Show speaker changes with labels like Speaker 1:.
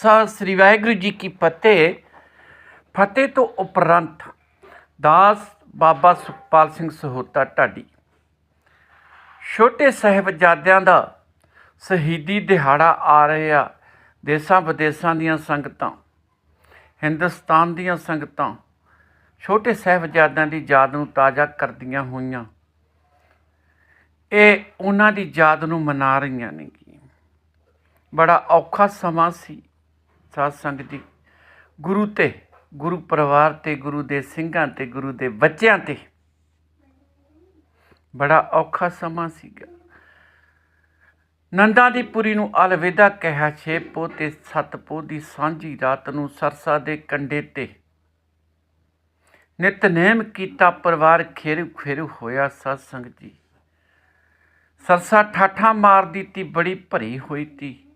Speaker 1: ਖਾਲਸਾ ਸ੍ਰੀ ਵਾਹਿਗੁਰੂ ਜੀ ਕੀ ਫਤਿਹ। ਫਤਿਹ ਤੋਂ ਉਪਰੰਤ ਦਾਸ ਬਾਬਾ ਸੁਖਪਾਲ ਸਿੰਘ ਸਹੋਤਾ ਢਾਡੀ। ਛੋਟੇ ਸਾਹਿਬਜ਼ਾਦਿਆਂ ਦਾ ਸ਼ਹੀਦੀ ਦਿਹਾੜਾ ਆ ਰਿਹਾ ਦੇਸਾਂ ਵਿਦੇਸਾਂ ਦੀਆਂ ਸੰਗਤਾਂ, ਹਿੰਦੁਸਤਾਨ ਦੀਆਂ ਸੰਗਤਾਂ, ਛੋਟੇ ਸਾਹਿਬਜ਼ਾਦਿਆਂ ਦੀ ਯਾਦ ਨੂੰ ਤਾਜ਼ਾ ਕਰਦੀਆਂ ਹੋਈਆਂ। ਇਹ ਉਹਨਾਂ ਦੀ ਯਾਦ ਨੂੰ ਮਨਾ ਰਹੀਆਂ ਨੇ ਬੜਾ ਔਖਾ ਸਮਾਂ ਸੀ। ਸਾਧ ਸੰਗਤ ਜੀ, ਗੁਰੂ ਤੇ, ਗੁਰੂ ਪਰਿਵਾਰ ਤੇ, ਗੁਰੂ ਦੇ ਸਿੰਘਾਂ ਤੇ, ਗੁਰੂ ਦੇ ਬੱਚਿਆਂ ਤੇ ਬੜਾ ਔਖਾ ਸਮਾਂ ਸੀਗਾ। ਨੰਦਾ ਦੀ ਪੁਰੀ ਨੂੰ ਅਲਵਿਦਾ ਕਹਿਆ ਛੇ ਪੋ ਤੇ ਸੱਤ ਪੋ ਦੀ ਸਾਂਝੀ ਰਾਤ ਨੂੰ ਸਰਸਾ ਦੇ ਕੰਡੇ ਤੇ ਨਿਤਨੇਮ ਕੀਤਾ ਪਰਿਵਾਰ ਖੇਰੂ ਖੇਰੂ ਹੋਇਆ ਸਤ ਸੰਗਤ ਜੀ। ਸਰਸਾ ਠਾਠਾ ਮਾਰ ਦਿੱਤੀ ਬੜੀ ਭਰੀ ਹੋਈ ਤੀ।